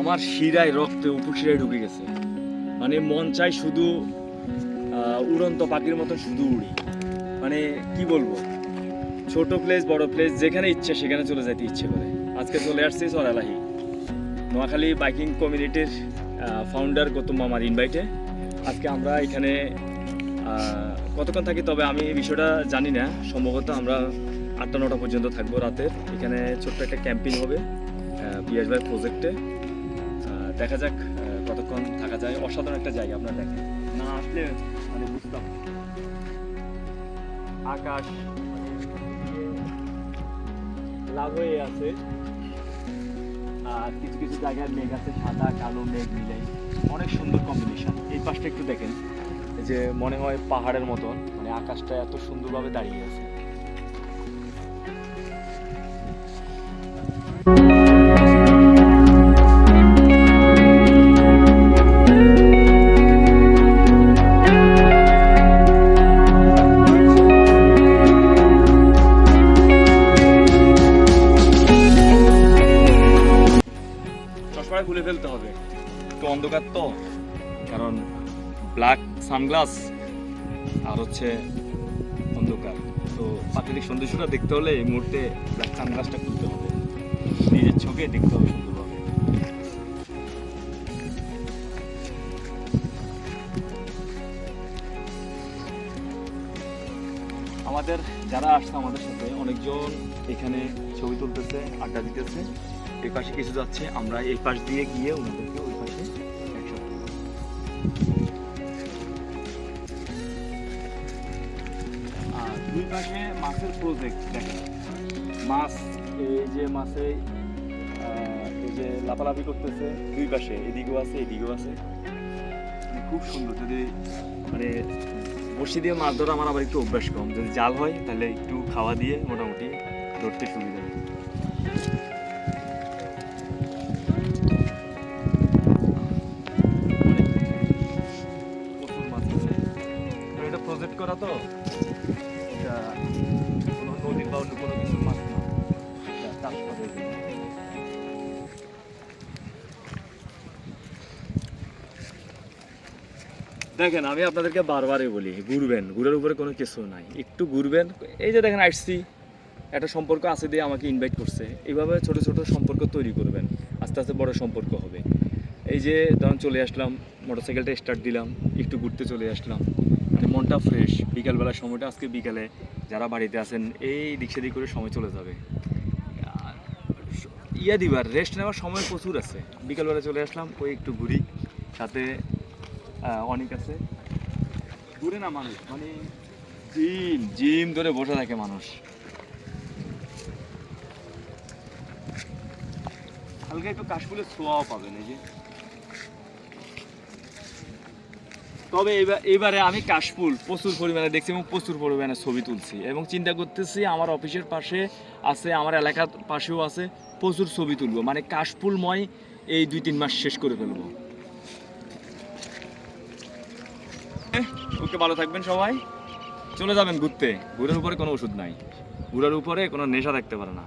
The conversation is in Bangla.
আমার শিরায়, রক্তে উপশিরায় ঢুকে গেছে। মানে মন চাই শুধু উড়ন্ত পাখির মতো শুধু উড়ি। মানে কি বলব? ছোট প্লেস বড় প্লেস যেখানে ইচ্ছে সেখানে চলে যেতে ইচ্ছে করে। আজকে চলে আসছি সরালাহি নোয়াখালী বাইকিং কমিউনিটির ফাউন্ডার গৌতম মামার ইনভাইটে আজকে আমরা এখানে কতক্ষণ থাকি তবে আমি এই বিষয়টা জানি না। সম্ভবত আমরা আটটা, নটা পর্যন্ত থাকব রাতের এখানে ছোট্ট একটা ক্যাম্পিং হবে। পিএস ভাই প্রজেক্টে দেখা যাক কতক্ষণ থাকা যায়। অসাধারণ একটা জায়গা আপনার দেখেন না, আসলে মানে বুঝতাম আকাশ লাভ হয়ে আছে। আর কিছু কিছু জায়গায় মেঘ আছে, সাদা, কালো মেঘ মিলাই। অনেক সুন্দর কম্বিনেশন এই পাশটা একটু দেখেন। যে মনে হয় পাহাড়ের মতন মানে আকাশটা এত সুন্দরভাবে দাঁড়িয়ে আছে। চশমাটা খুলে ফেলতে হবে। একটু অন্ধকার তো, কারণ ব্ল্যাক সানগ্লাস আর হচ্ছে অন্ধকার। তো প্রাকৃতিক সৌন্দর্যটা দেখতে হলে এই মুহূর্তে ব্ল্যাক সানগ্লাসটা খুলতে হবে। নিজের চোখে দেখতে হবে সুন্দরভাবে। আমাদের, যারা আসছে আমাদের সাথে, অনেকজন এখানে ছবি তুলতেছে, আড্ডা দিতেছে। পাশে কিছু যাচ্ছে, আমরা এই পাশ দিয়ে গিয়ে ওনাদেরকে ওই পাশে আর দুই পাশে মাছের প্রজেক্ট মাছ, এই যে মাছে এই যে লাফালাফি করতেছে, দুই পাশে, এদিকেও আছে এদিকেও আছে। মানে খুব সুন্দর, যদি মানে বসি দিয়ে মাছ ধরা আমার আবার একটু অভ্যাস কম। যদি জাল হয়, তাহলে একটু খাওয়া দিয়ে মোটামুটি ধরতে সুবিধা হয়। তো? কোনো নদীর বা অন্য কোনো কিছু না। চাষ করে দেখেন, আমি আপনাদেরকে বারবারই বলি, ঘুরবেন, ঘুরের উপরে কোনো কিছু নাই। একটু ঘুরবেন, এই যে দেখেন, আসছি। একটা সম্পর্ক আছে দিয়ে আমাকে ইনভাইট করছে। এইভাবে ছোট ছোট সম্পর্ক তৈরি করবেন। আস্তে আস্তে বড় সম্পর্ক হবে। এই যে, ধরুন, চলে আসলাম মোটরসাইকেলটা স্টার্ট দিলাম, একটু ঘুরতে চলে আসলাম। মনটা ফ্রেশ বিকালবেলার সময়টা, আজকে বিকালে যারা বাড়িতে আছেন, এই দিক সেদিক করে সময় চলে যাবে। ইয়া দিবার রেস্ট নেওয়ার সময় প্রচুর আছে। বিকালবেলা চলে আসলাম ওই একটু ঘুরি। সাথে অনেক আছে। ঘুরে না মানুষ মানে জিম জিম ধরে বসে থাকে মানুষ। হালকা একটু কাশফুলের ছোঁয়াও পাবেন, এই যে। তবে এবারে আমি কাশফুল প্রচুর পরিমাণে দেখছি এবং প্রচুর পরিমাণে ছবি তুলছি এবং চিন্তা করতেছি আমার অফিসের পাশে আছে, আমার এলাকার পাশেও আছে, প্রচুর ছবি তুলবো। মানে কাশফুলময় এই দুই তিন মাস শেষ করে ফেলব। ওকে ভালো থাকবেন সবাই। চলে যাবেন ঘুরতে। ঘুরের উপরে কোনো ওষুধ নাই। ঘুরের উপরে কোনো নেশা থাকতে পারে না।